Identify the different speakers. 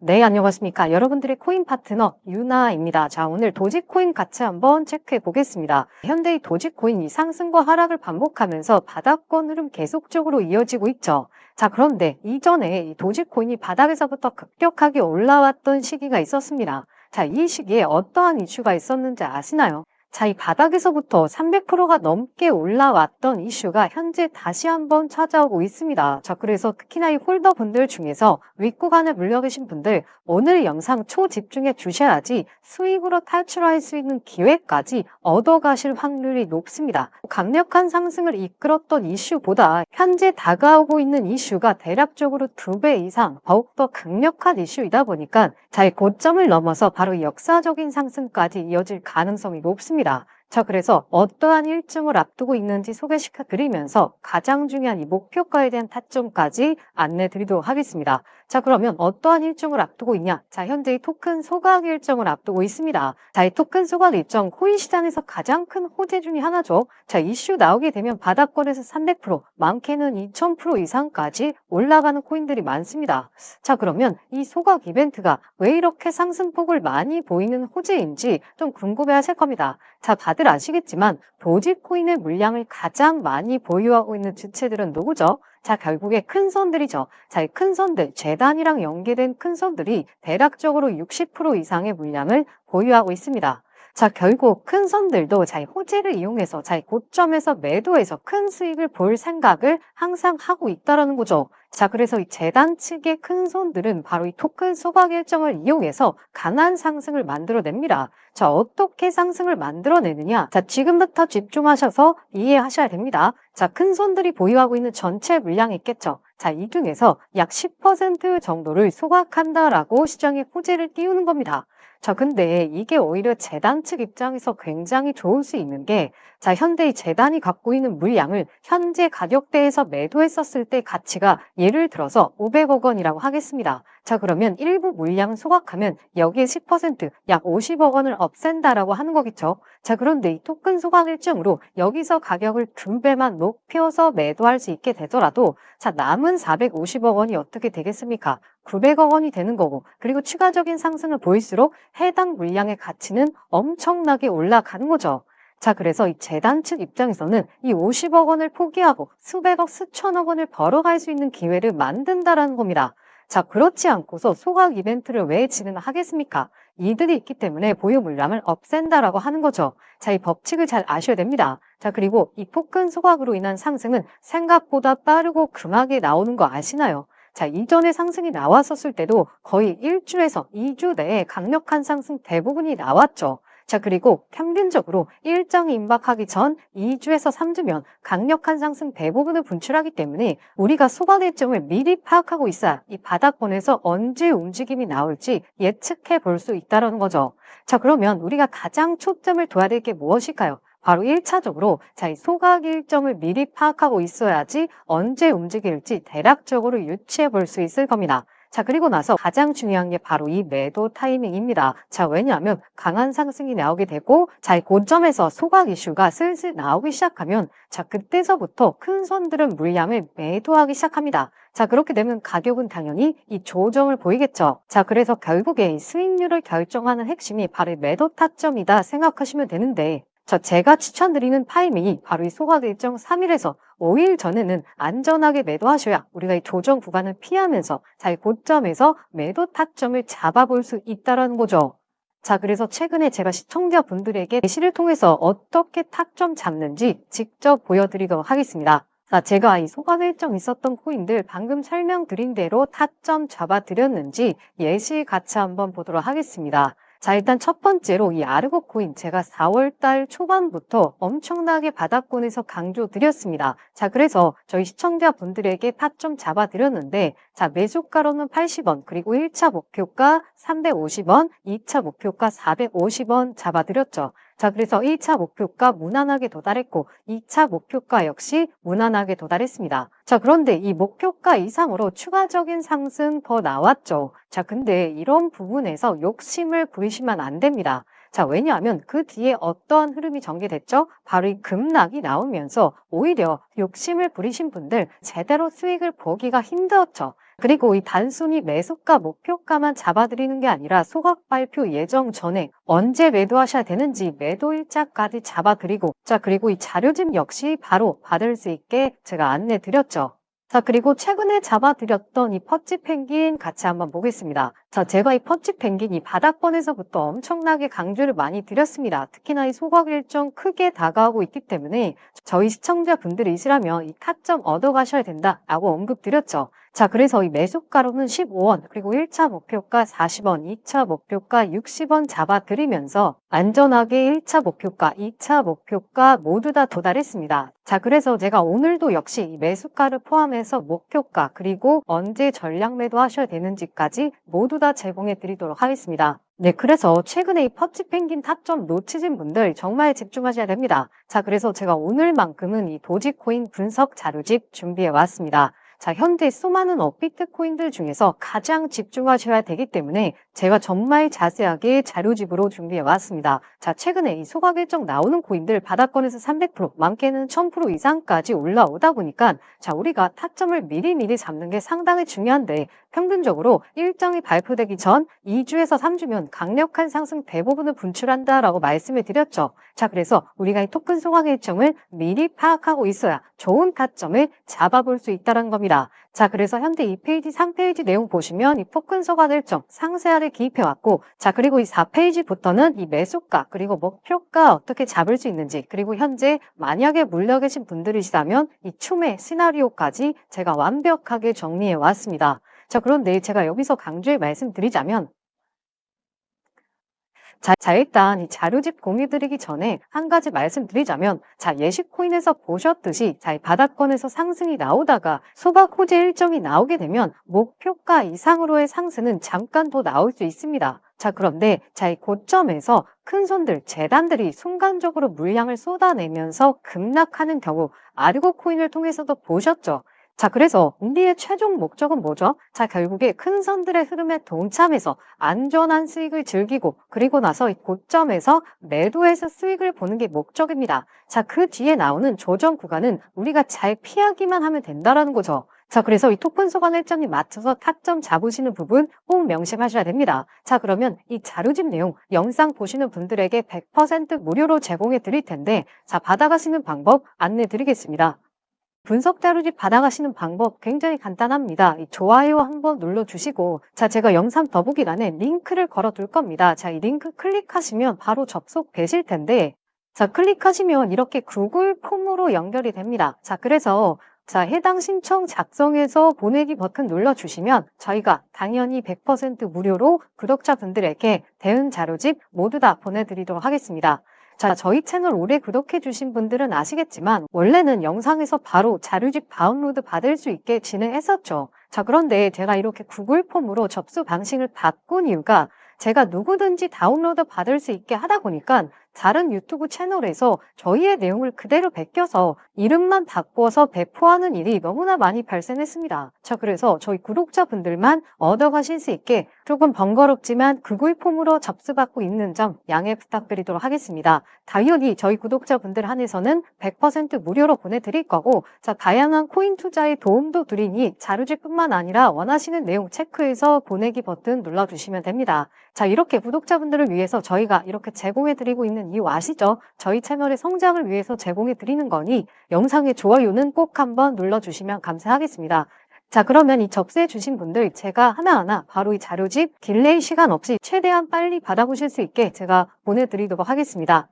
Speaker 1: 네, 안녕하십니까. 여러분들의 코인 파트너 유나입니다. 자, 오늘 도지코인 같이 한번 체크해 보겠습니다. 현대의 도지코인이 상승과 하락을 반복하면서 바닥권 흐름 계속적으로 이어지고 있죠. 자, 그런데 이전에 이 도지코인이 바닥에서부터 급격하게 올라왔던 시기가 있었습니다. 자, 이 시기에 어떠한 이슈가 있었는지 아시나요? 자, 이 바닥에서부터 300%가 넘게 올라왔던 이슈가 현재 다시 한번 찾아오고 있습니다. 자, 그래서 특히나 이 홀더 분들 중에서 윗구간을 물려 계신 분들 오늘 영상 초집중해 주셔야지 수익으로 탈출할 수 있는 기회까지 얻어가실 확률이 높습니다. 강력한 상승을 이끌었던 이슈보다 현재 다가오고 있는 이슈가 대략적으로 두 배 이상 더욱더 강력한 이슈이다 보니까 자, 이 고점을 넘어서 바로 역사적인 상승까지 이어질 가능성이 높습니다. 합니다. 자, 그래서 어떠한 일정을 앞두고 있는지 소개시켜 드리면서 가장 중요한 이 목표가에 대한 타점까지 안내 드리도록 하겠습니다. 자, 그러면 어떠한 일정을 앞두고 있냐? 자, 현재 이 토큰 소각 일정을 앞두고 있습니다. 자, 이 토큰 소각 일정 코인 시장에서 가장 큰 호재 중의 하나죠. 자, 이슈 나오게 되면 바닥권에서 300%, 많게는 2000% 이상까지 올라가는 코인들이 많습니다. 자, 그러면 이 소각 이벤트가 왜 이렇게 상승폭을 많이 보이는 호재인지 좀 궁금해 하실 겁니다. 자, 다들 아시겠지만 도지코인의 물량을 가장 많이 보유하고 있는 주체들은 누구죠? 자, 결국에 큰 선들이죠. 자, 이 큰 선들, 재단이랑 연계된 큰 선들이 대략적으로 60% 이상의 물량을 보유하고 있습니다. 자, 결국 큰 선들도 자, 이 호재를 이용해서 자, 이 고점에서 매도해서 큰 수익을 볼 생각을 항상 하고 있다라는 거죠. 자, 그래서 이 재단 측의 큰 손들은 바로 이 토큰 소각 일정을 이용해서 강한 상승을 만들어냅니다. 자, 어떻게 상승을 만들어내느냐? 자, 지금부터 집중하셔서 이해하셔야 됩니다. 자, 큰 손들이 보유하고 있는 전체 물량이 있겠죠. 자, 이 중에서 약 10% 정도를 소각한다라고 시장에 호재를 띄우는 겁니다. 자, 근데 이게 오히려 재단 측 입장에서 굉장히 좋을 수 있는 게, 자, 현대의 재단이 갖고 있는 물량을 현재 가격대에서 매도했었을 때 가치가 예를 들어서 500억 원이라고 하겠습니다. 자, 그러면 일부 물량 소각하면 여기에 10%, 약 50억 원을 없앤다라고 하는 거겠죠. 자, 그런데 이 토큰 소각 일정으로 여기서 가격을 두 배만 높여서 매도할 수 있게 되더라도, 자, 남은 450억 원이 어떻게 되겠습니까? 900억 원이 되는 거고, 그리고 추가적인 상승을 보일수록 해당 물량의 가치는 엄청나게 올라가는 거죠. 자, 그래서 이 재단 측 입장에서는 이 50억 원을 포기하고 수백억, 수천억 원을 벌어갈 수 있는 기회를 만든다라는 겁니다. 자, 그렇지 않고서 소각 이벤트를 왜 진행하겠습니까? 이들이 있기 때문에 보유 물량을 없앤다라고 하는 거죠. 자, 이 법칙을 잘 아셔야 됩니다. 자, 그리고 이 토큰 소각으로 인한 상승은 생각보다 빠르고 금하게 나오는 거 아시나요? 자, 이전에 상승이 나왔었을 때도 거의 1주에서 2주 내에 강력한 상승 대부분이 나왔죠. 자, 그리고 평균적으로 일정이 임박하기 전 2주에서 3주면 강력한 상승 대부분을 분출하기 때문에 우리가 소관 일정을 미리 파악하고 있어야 이 바닥권에서 언제 움직임이 나올지 예측해 볼 수 있다는 거죠. 자, 그러면 우리가 가장 초점을 둬야 될 게 무엇일까요? 바로 1차적으로 자, 이 소각 일정을 미리 파악하고 있어야지 언제 움직일지 대략적으로 유추해 볼 수 있을 겁니다. 자, 그리고 나서 가장 중요한 게 바로 이 매도 타이밍입니다. 자, 왜냐하면 강한 상승이 나오게 되고, 자, 이 고점에서 소각 이슈가 슬슬 나오기 시작하면, 자, 그때서부터 큰 손들은 물량을 매도하기 시작합니다. 자, 그렇게 되면 가격은 당연히 이 조정을 보이겠죠. 자, 그래서 결국에 이 수익률을 결정하는 핵심이 바로 매도 타점이다 생각하시면 되는데, 자, 제가 추천드리는 타이밍이 바로 이 소각 일정 3일에서 5일 전에는 안전하게 매도하셔야 우리가 이 조정 구간을 피하면서 자, 이 고점에서 매도 타점을 잡아볼 수 있다는 거죠. 자, 그래서 최근에 제가 시청자분들에게 예시를 통해서 어떻게 타점 잡는지 직접 보여드리도록 하겠습니다. 자, 제가 이 소각 일정 있었던 코인들 방금 설명드린 대로 타점 잡아드렸는지 예시 같이 한번 보도록 하겠습니다. 자, 일단 첫 번째로 이 아르고 코인 제가 4월 달 초반부터 엄청나게 바닥권에서 강조 드렸습니다. 자, 그래서 저희 시청자분들에게 타점 잡아 드렸는데 자, 매수가로는 80원, 그리고 1차 목표가 350원, 2차 목표가 450원 잡아 드렸죠. 자, 그래서 1차 목표가 무난하게 도달했고 2차 목표가 역시 무난하게 도달했습니다. 자, 그런데 이 목표가 이상으로 추가적인 상승 더 나왔죠. 자, 근데 이런 부분에서 욕심을 부리시면 안 됩니다. 자, 왜냐하면 그 뒤에 어떠한 흐름이 전개됐죠? 바로 이 급락이 나오면서 오히려 욕심을 부리신 분들 제대로 수익을 보기가 힘들었죠. 그리고 이 단순히 매수가, 목표가만 잡아드리는 게 아니라 소각 발표 예정 전에 언제 매도하셔야 되는지 매도 일자까지 잡아드리고 자 그리고 이 자료집 역시 바로 받을 수 있게 제가 안내 드렸죠. 자, 그리고 최근에 잡아드렸던 이 퍼치 펭귄 같이 한번 보겠습니다. 자, 제가 이 퍼치 펭귄 이 바닥권에서부터 엄청나게 강조를 많이 드렸습니다. 특히나 이 소각 일정 크게 다가오고 있기 때문에 저희 시청자분들이시라면 이 타점 얻어가셔야 된다라고 언급드렸죠. 자, 그래서 이 매수가로는 15원, 그리고 1차 목표가 40원, 2차 목표가 60원 잡아드리면서 안전하게 1차 목표가, 2차 목표가 모두 다 도달했습니다. 자, 그래서 제가 오늘도 역시 이 매수가를 포함해서 목표가, 그리고 언제 전량 매도하셔야 되는지까지 모두 다 제공해 드리도록 하겠습니다. 네, 그래서 최근에 이 퍼치 펭귄 타점 놓치신 분들 정말 집중하셔야 됩니다. 자, 그래서 제가 오늘만큼은 이 도지코인 분석 자료집 준비해 왔습니다. 자, 현재 수많은 업비트 코인들 중에서 가장 집중하셔야 되기 때문에 제가 정말 자세하게 자료집으로 준비해 왔습니다. 자, 최근에 이 소각 일정 나오는 코인들 바닥권에서 300%, 많게는 1000% 이상까지 올라오다 보니까 자, 우리가 타점을 미리미리 잡는 게 상당히 중요한데 평균적으로 일정이 발표되기 전 2주에서 3주면 강력한 상승 대부분을 분출한다라고 말씀을 드렸죠. 자, 그래서 우리가 이 토큰 소각 일정을 미리 파악하고 있어야 좋은 타점을 잡아볼 수 있다는 겁니다. 자, 그래서 현재 2페이지, 3페이지 내용 보시면 이 토큰 소각 일정 상세하게 기입해 왔고, 자, 그리고 이 4페이지부터는 이 매수가, 그리고 목표가 어떻게 잡을 수 있는지, 그리고 현재 만약에 물려 계신 분들이시다면 이 추매 시나리오까지 제가 완벽하게 정리해 왔습니다. 자, 그런데 제가 여기서 강조해 말씀드리자면, 자, 자, 일단 이 자료집 공유 드리기 전에 한 가지 말씀드리자면, 자, 예시코인에서 보셨듯이, 자, 이 바닥권에서 상승이 나오다가 소각 호재 일정이 나오게 되면 목표가 이상으로의 상승은 잠깐 더 나올 수 있습니다. 자, 그런데 자, 이 고점에서 큰 손들, 재단들이 순간적으로 물량을 쏟아내면서 급락하는 경우 아르고 코인을 통해서도 보셨죠. 자, 그래서 우리의 최종 목적은 뭐죠? 자, 결국에 큰 선들의 흐름에 동참해서 안전한 수익을 즐기고 그리고 나서 이 고점에서 매도해서 수익을 보는 게 목적입니다. 자, 그 뒤에 나오는 조정 구간은 우리가 잘 피하기만 하면 된다라는 거죠. 자, 그래서 이 토큰 소관 일정에 맞춰서 타점 잡으시는 부분 꼭 명심하셔야 됩니다. 자, 그러면 이 자료집 내용 영상 보시는 분들에게 100% 무료로 제공해 드릴 텐데, 자, 받아가시는 방법 안내 드리겠습니다. 분석 자료집 받아가시는 방법 굉장히 간단합니다. 이 좋아요 한번 눌러주시고 자 제가 영상 더보기란에 링크를 걸어 둘 겁니다. 자 이 링크 클릭하시면 바로 접속 되실 텐데 자 클릭하시면 이렇게 구글 폼으로 연결이 됩니다. 자 그래서 자 해당 신청 작성해서 보내기 버튼 눌러주시면 저희가 당연히 100% 무료로 구독자분들에게 대응 자료집 모두 다 보내드리도록 하겠습니다. 자, 저희 채널 오래 구독해 주신 분들은 아시겠지만 원래는 영상에서 바로 자료집 다운로드 받을 수 있게 진행했었죠. 자, 그런데 제가 이렇게 구글 폼으로 접수 방식을 바꾼 이유가 제가 누구든지 다운로드 받을 수 있게 하다 보니까 다른 유튜브 채널에서 저희의 내용을 그대로 베껴서 이름만 바꿔서 배포하는 일이 너무나 많이 발생했습니다. 자, 그래서 저희 구독자분들만 얻어가실 수 있게 조금 번거롭지만 구글 폼으로 접수받고 있는 점 양해 부탁드리도록 하겠습니다. 당연히 저희 구독자분들 한해서는 100% 무료로 보내드릴 거고, 자, 다양한 코인 투자에 도움도 드리니 자료집뿐만 아니라 원하시는 내용 체크해서 보내기 버튼 눌러주시면 됩니다. 자, 이렇게 구독자분들을 위해서 저희가 이렇게 제공해드리고 있는 이유 아시죠? 저희 채널의 성장을 위해서 제공해 드리는 거니 영상의 좋아요는 꼭 한번 눌러주시면 감사하겠습니다. 자, 그러면 이 접수해 주신 분들 제가 하나하나 바로 이 자료집 딜레이 시간 없이 최대한 빨리 받아보실 수 있게 제가 보내드리도록 하겠습니다.